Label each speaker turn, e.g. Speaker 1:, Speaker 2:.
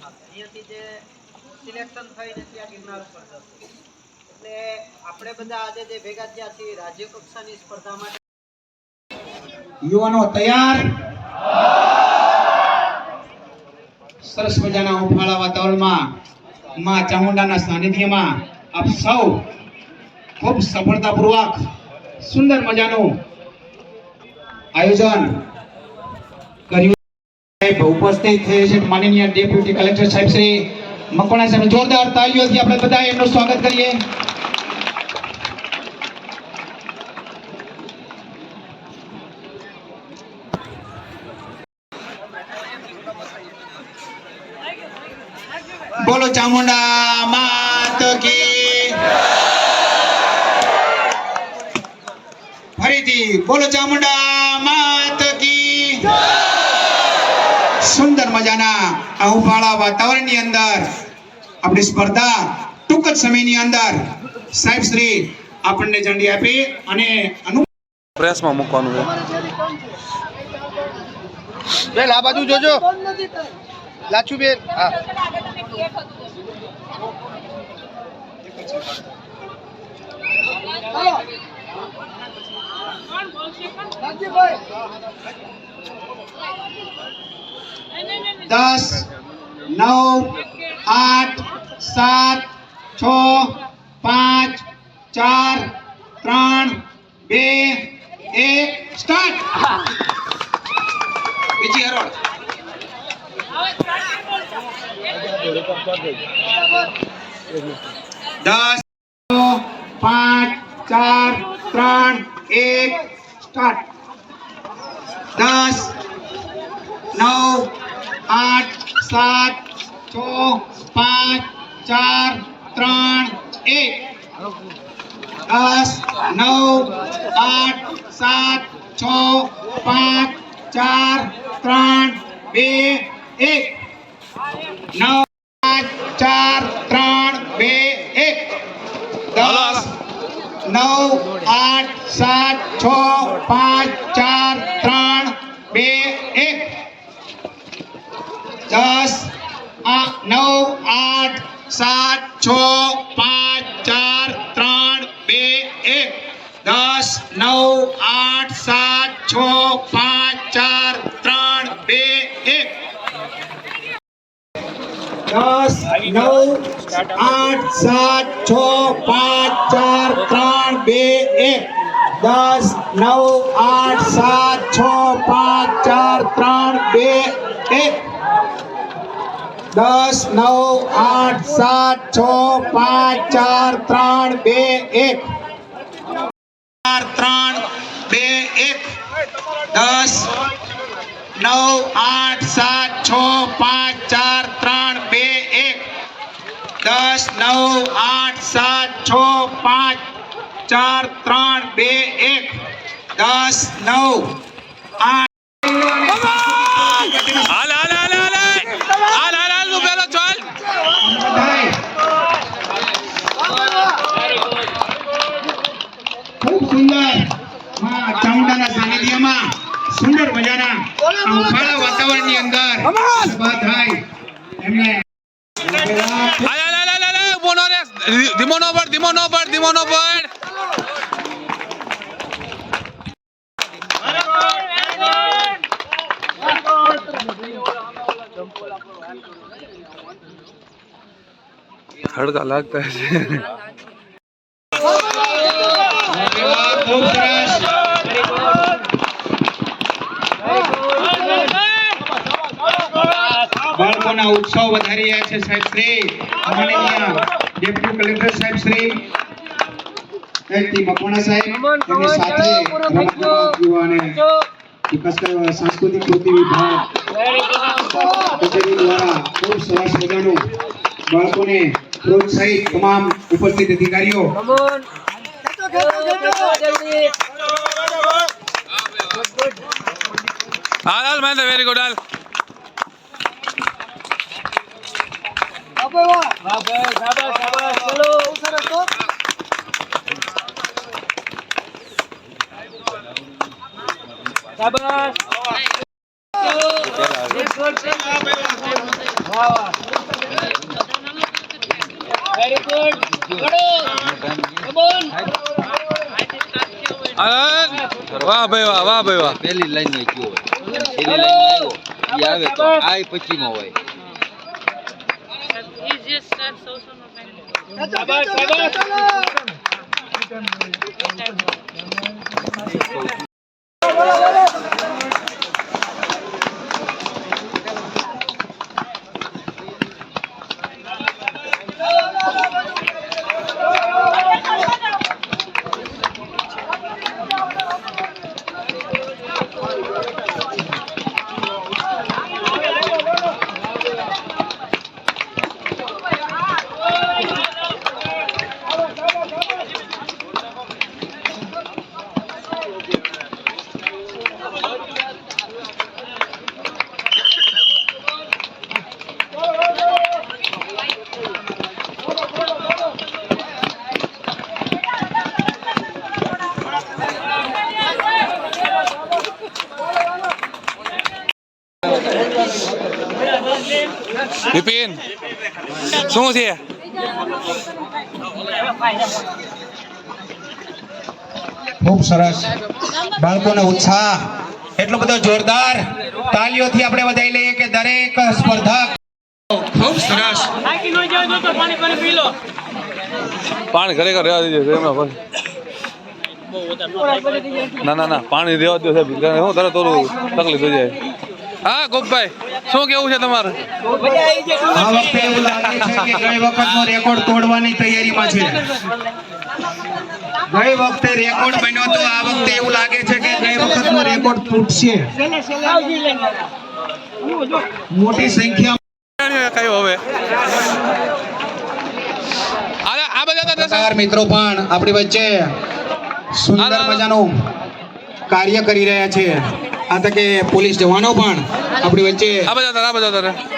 Speaker 1: અહીંયાથી જે સિલેક્શન થઈને ત્યાં ગિરનાર ઉપર જશે એટલે આપણે બધા આજે જે ભેગા થયા છીએ રાજ્ય કક્ષાની સ્પર્ધા માટે.
Speaker 2: યુવાનો તૈયાર? સરસ મજાના ઉફાળા વાતાવરણમાં માં ચામુંડાના સાનિધ્યમાં આપ સૌ ખૂબ સફળતાપૂર્વક સુંદર મજાનું આયોજન કર્યું. સાહેબ, ઉપસ્થિત થયે છે માનનીય ડેપ્યુટી કલેક્ટર સાહેબ શ્રી મકોણા સાહેબ. જોરદાર તાળીઓથી આપણે બધા એમનું સ્વાગત કરીએ. બોલો ચામુંડા માત કી ફરીથી બોલો ચામુંડા માત કી સુંદર મજાના આ હુફાળા વાતાવરણની અંદર આપણી સ્પર્ધા ટૂંક જ સમયની અંદર સાહેબ શ્રી આપણને ઝંડી આપી અને અનુ
Speaker 3: પ્રેસમાં મૂકવાનું છે.
Speaker 4: બેન આ બાજુ જોજો. લાચુ બેન હા.
Speaker 2: દસ, નવ, આઠ, સાત, છ, પાંચ, ચાર, ત્રણ, બે, એક, સ્ટાર્ટ! બીજી હરોળ. દસ પાંચ, ચાર, ત્રણ, એક, સ્ટાર્ટ. દસ, નવ આઠ, સાત, છ, પાંચ, ચાર, ત્રણ, એક. દસ, નવ, આઠ, સાત, છ, પાંચ, ચાર, ત્રણ, બે, એક. નવ પાંચ ચાર ત્રણ બે એક દસ નવ આઠ સાત છ પાંચ ચાર ત્રણ બે એક દસ આ નવ આઠ સાત છ પાંચ ચાર ત્રણ બે એક દસ નવ આઠ સાત છ પાંચ ચાર ત્રણ બે એક દસ નવ આઠ સાત છ પાંચ ચાર ત્રણ બે એક દસ નવ આઠ સાત છ પાંચ ચાર ત્રણ બે એક દસ નવ આઠ સાત છ પાંચ ચાર ત્રણ બે એક ચાર ત્રણ બે એક દસ નવ આઠ સાત છ પાંચ ચાર ત્રણ બે એક દસ નવ આઠ સાત છ પાંચ ચાર ત્રણ બે એક દસ નવ આઠ
Speaker 3: હાલ હાલ હાલ હાલ હાલ હાલ હાલનું પેલો ચાલ
Speaker 2: બધાય ખૂબ સુંદરમાં ચામુંડાના સાનિધ્યમાં સુંદર મજાના ઉફાળા વાતાવરણની અંદર સભા થાય એમને.
Speaker 3: ધીમો નો પડ ધીમો નો પડ ધીમો નો પડ હડકા લાગતા છે
Speaker 2: ખૂબ સરસ બાળકોના ઉત્સવ વધારી રહ્યા છે સાહેબ શ્રી. માનનીય ડેપ્યુટી કલેક્ટર સાહેબ શ્રી એલટી મકવાણા સાહેબ એમની સાથે રમત ગમત યુવા અને વિકાસ સાંસ્કૃતિક કૃતિ વિભાગ કચેરી દ્વારા ખૂબ સરસ મજાનું બાળકોને પ્રોત્સાહિત તમામ ઉપસ્થિત અધિકારીઓ.
Speaker 3: હાલ હાલ મહેન્દ્ર વેરી ગુડ હાલ. અરે, વાહ ભાઈ વાહ વાહ ભાઈ વાહ.
Speaker 5: પહેલી લાઈનમાં ગયો હોય? છેલ્લી લાઈન આવે તો આ પછી માં હોય. Thank you.
Speaker 3: બિપિન શું છે?
Speaker 2: ખૂબ સરસ. બાળકોનો ઉત્સાહ. એટલો બધો જોરદાર તાલીઓથી આપણે વધાઈ લઈએ કે દરેક સ્પર્ધક. ખૂબ સરસ.
Speaker 3: પાણી ખરેખર રહેવા દીધું એમના ના ના ના પાણી રહેવા દો સાહેબ. તરત થોડું તકલીફ થઈ જાય. હા ગોપભાઈ શું કેવું છે તમારું?
Speaker 2: આ વખતે એવું લાગે છે કે ગઈ વખતનો રેકોર્ડ તોડવાની તૈયારીમાં છે. ગઈ વખતે રેકોર્ડ બન્યો તો આ વખતે એવું લાગે છે કે ગઈ વખતનો રેકોર્ડ તૂટશે. મોટી સંખ્યા
Speaker 3: કયું હવે? આ બધા
Speaker 2: મિત્રો પણ આપણી વચ્ચે સુંદર મજાનું કાર્ય કરી રહ્યા છે. આ તકે પોલીસ જવાનો પણ આપણી વચ્ચે
Speaker 3: આ બધા આ બધા